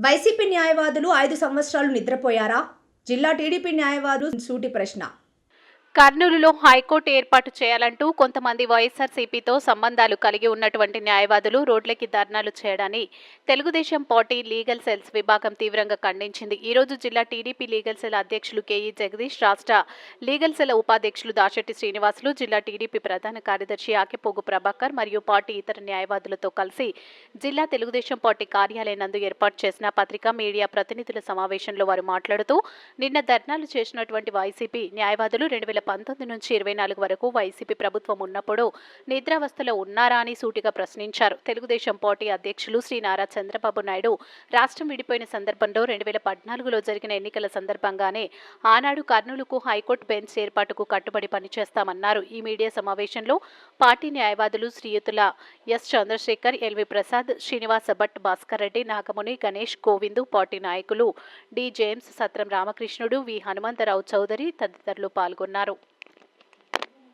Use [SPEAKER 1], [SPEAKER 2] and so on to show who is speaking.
[SPEAKER 1] YCP న్యాయవాదులు ఐదు సంవత్సరాలు నిద్రపోయారా? జిల్లా టీడీపీ న్యాయవాదులు సూటి ప్రశ్న.
[SPEAKER 2] కర్నూలులో హైకోర్టు ఏర్పాటు చేయాలంటూ కొంతమంది వైఎస్ఆర్సీపీతో సంబంధాలు కలిగి ఉన్నటువంటి న్యాయవాదులు రోడ్లకి ధర్నాలు చేయడాన్ని తెలుగుదేశం పార్టీ లీగల్ సెల్స్ విభాగం తీవ్రంగా ఖండించింది. ఈరోజు జిల్లా టీడీపీ లీగల్ సెల్ అధ్యక్షులు కేఈ జగదీష్ రాష్ట్ర లీగల్ సెల్ ఉపాధ్యక్షులు దాశెట్టి శ్రీనివాసులు జిల్లా టీడీపీ ప్రధాన కార్యదర్శి ఆకెపోగు ప్రభాకర్ మరియు పార్టీ ఇతర న్యాయవాదులతో కలిసి జిల్లా తెలుగుదేశం పార్టీ కార్యాలయం నందు ఏర్పాటు చేసిన పత్రికా మీడియా ప్రతినిధుల సమావేశంలో వారు మాట్లాడుతూ నిన్న ధర్నాలు చేసినటువంటి వైసీపీ న్యాయవాదులు రెండు వేల పంతొమ్మిది నుంచి ఇరవై నాలుగు వరకు వైసీపీ ప్రభుత్వం ఉన్నప్పుడు నిద్రావస్థలో ఉన్నారా అని సూటిగా ప్రశ్నించారు. తెలుగుదేశం పార్టీ అధ్యక్షులు శ్రీ నారా చంద్రబాబు నాయుడు రాష్ట్రం విడిపోయిన సందర్భంలో రెండు వేల పద్నాలుగులో జరిగిన ఎన్నికల సందర్భంగానే ఆనాడు కర్నూలుకు హైకోర్టు బెంచ్ ఏర్పాటుకు కట్టుబడి పనిచేస్తామన్నారు. ఈ మీడియా సమావేశంలో పార్టీ న్యాయవాదులు శ్రీయుతుల S Chandrasekhar L V Prasad Srinivasa Bhat Bhaskar Reddy Nagamuni Ganesh Govindu party నాయకులు D. James Satram Ramakrishnudu V. Hanumantharao Chowdary తదితరులు పాల్గొన్నారు.